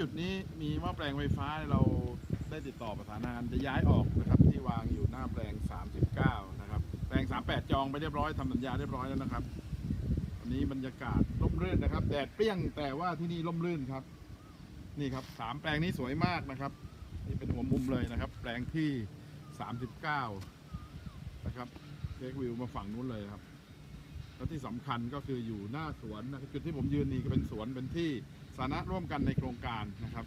จุดนี้มีหม้อแปลงไฟฟ้าเราได้ติดต่อประสานงานจะย้ายออกนะครับ ที่วางอยู่หน้าแปลง 39 นะครับ แปลง 38 จองไปเรียบร้อยทำสัญญาเรียบร้อยแล้วนะครับวันนี้บรรยากาศร่มรื่นนะครับ แดดเปรี้ยงแต่ว่าที่นี่ร่มรื่นครับ นี่ครับสามแปลงนี้สวยมากนะครับ นี่เป็นหัวมุมเลยนะครับ แปลงที่ 39 นะครับเทควิวมาฝั่งนู้นเลยครับ แล้วที่สำคัญก็คืออยู่หน้าสวนนะครับจุดที่ผมยืนนี่ก็เป็นสวนเป็นที่ สาระร่วมกันในโครงการนะครับ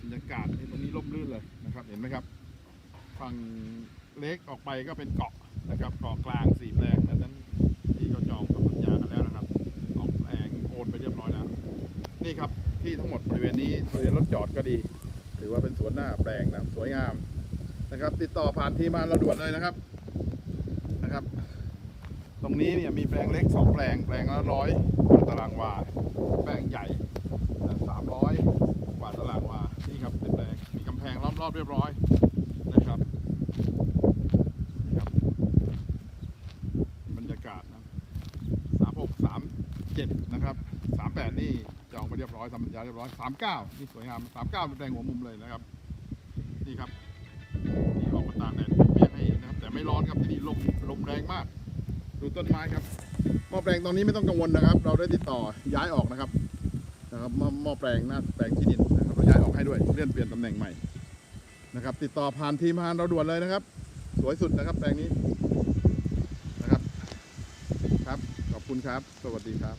บรรยากาศนี่ตรงนี้ร่มรื่นเลยนะครับ เห็นไหมครับฝั่งเล็กออกไปก็เป็นเกาะนะครับเกาะกลางสี่แปลงนั้นที่ก็จองทำสัญญากันแล้วนะครับสองแปลงโอนไปเรียบร้อยแล้ว นี่ครับที่ทั้งหมดบริเวณนี้บริเวณรถจอดก็ดี ถือว่าเป็นสวนหน้าแปลงนะสวยงามนะครับ ติดต่อผ่านทีมงานเราด่วนเลยนะครับนะครับ ตรงนี้เนี่ยมีแปลงเล็กสองแปลงแปลงละร้อยตารางวา รอบเรียบร้อยนะครับครับ บรรยากาศนะสามหกสามเจ็ดนะครับสามแปดนี่จองไปเรียบร้อยทำสัญญาเรียบร้อยสามเก้านี่สวยงามสามเก้าเป็นแปลงหัวมุมเลยนะครับ นี่ครับนี่ออกมาตากแดดเปียกให้นะครับ แต่ไม่ร้อนครับที่นี่ลมลมแรงมาก ดูต้นไม้ครับหม้อแปลงตรงนี้ไม่ต้องกังวลนะครับ เราได้ติดต่อย้ายออกนะครับนะครับหม้อหม้อแปลงหน้าแปลงที่ดินนะครับเราย้ายออกให้ด้วยเลื่อนเปลี่ยนตำแหน่งใหม่ นะครับ ติดต่อผ่านทีมงานเราด่วนเลยนะครับ สวยสุดนะครับแปลงนี้นะครับ ครับ ขอบคุณครับ สวัสดีครับ